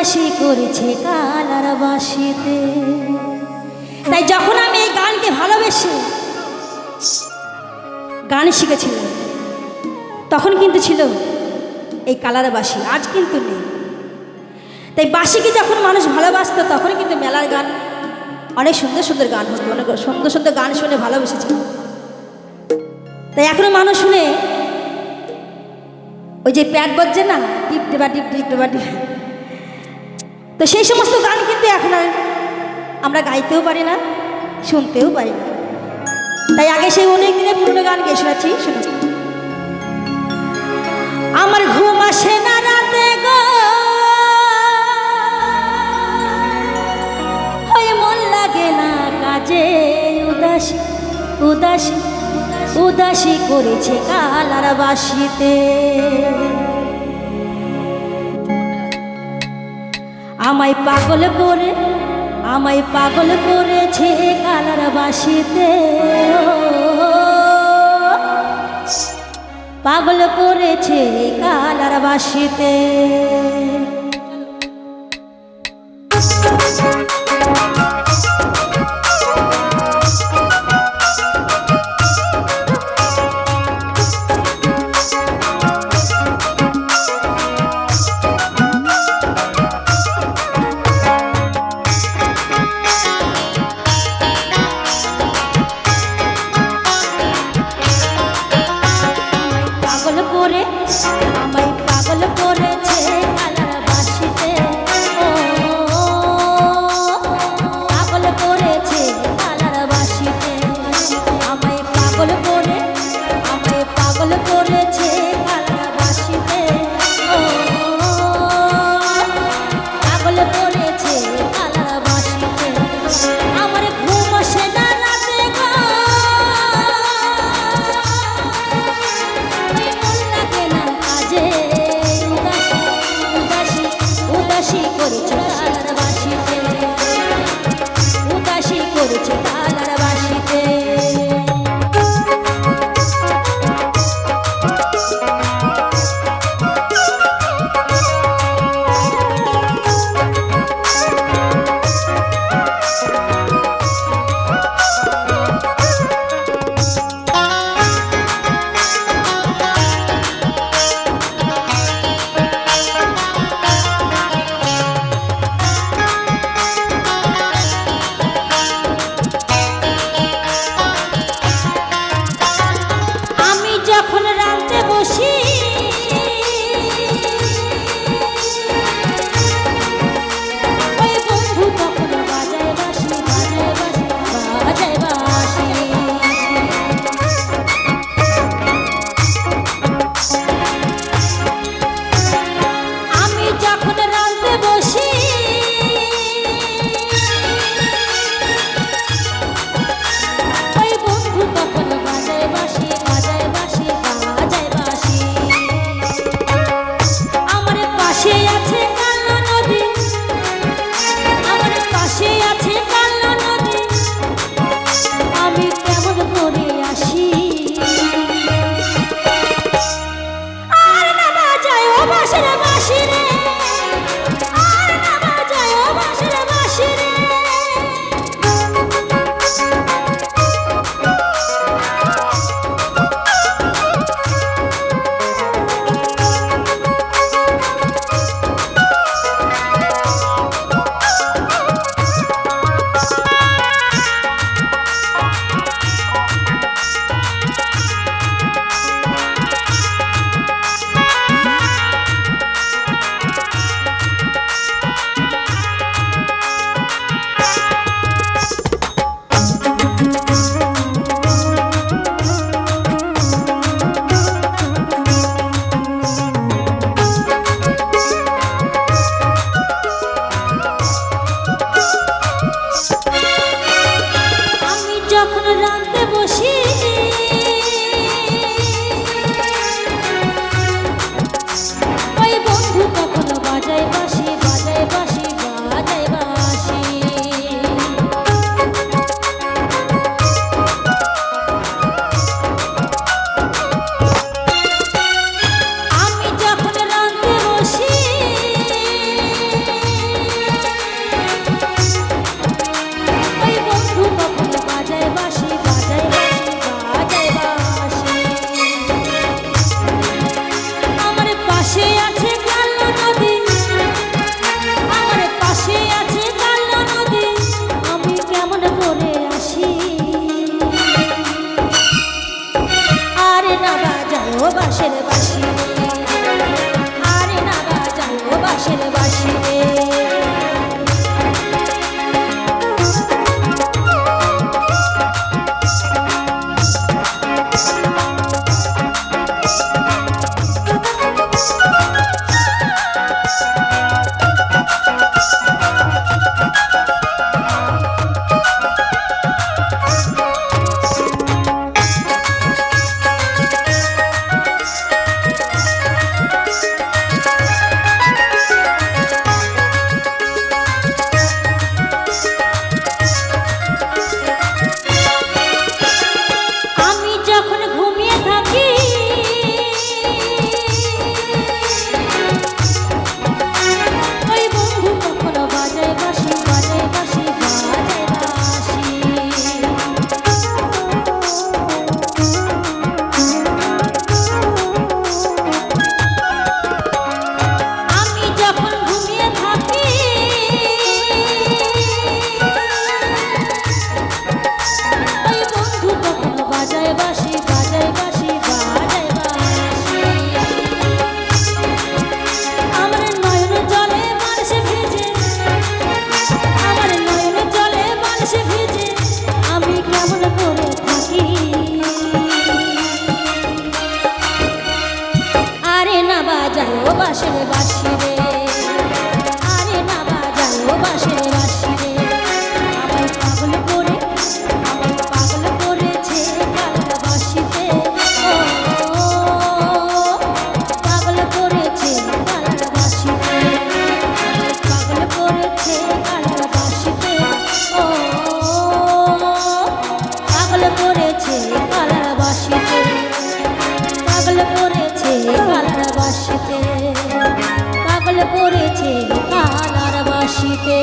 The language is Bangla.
উদাসী করেছে কালার বাসিতে তাই যখন আমি এই গানকে ভালোবেসে গান শিখেছিলাম, তখন কিন্তু ছিল এই কালার বাসি আজ কিন্তু নেই। তাই বাসিকে যখন মানুষ ভালোবাসতো তখন কিন্তু মেলার গান, অনেক সুন্দর সুন্দর গান হতো, অনেক সুন্দর সুন্দর গান শুনে ভালোবেসেছিল তাই এখনও মানুষ শুনে ওই যে প্যাট বাজছে না টিপ দেবা টিপ টিপ দেবা টিপ তো সেই সমস্ত গান কিন্তু এখন আর আমরা গাইতেও পারি না, শুনতেও পারি না। তাই আগে সেই অনেক দিনের পুরনো গান গেয়ে শোনাচ্ছি শুনুন আমার ঘুম আসে না রাতে গো। মন লাগে না কাজে, উদাসী উদাসী উদাসী করেছে কালার বাসিতে। আমায় পাগল করে আমায় পাগল করেছে কালার বাসিতে। পাগল করেছে কালার বাসিতে। ও বাসের বাসি। আরে না বাজাও বাসের বাসি। পড়েছে পালার বাসিতে পাগল পড়েছে পালার পাগল পড়েছে পালার বাসিতে।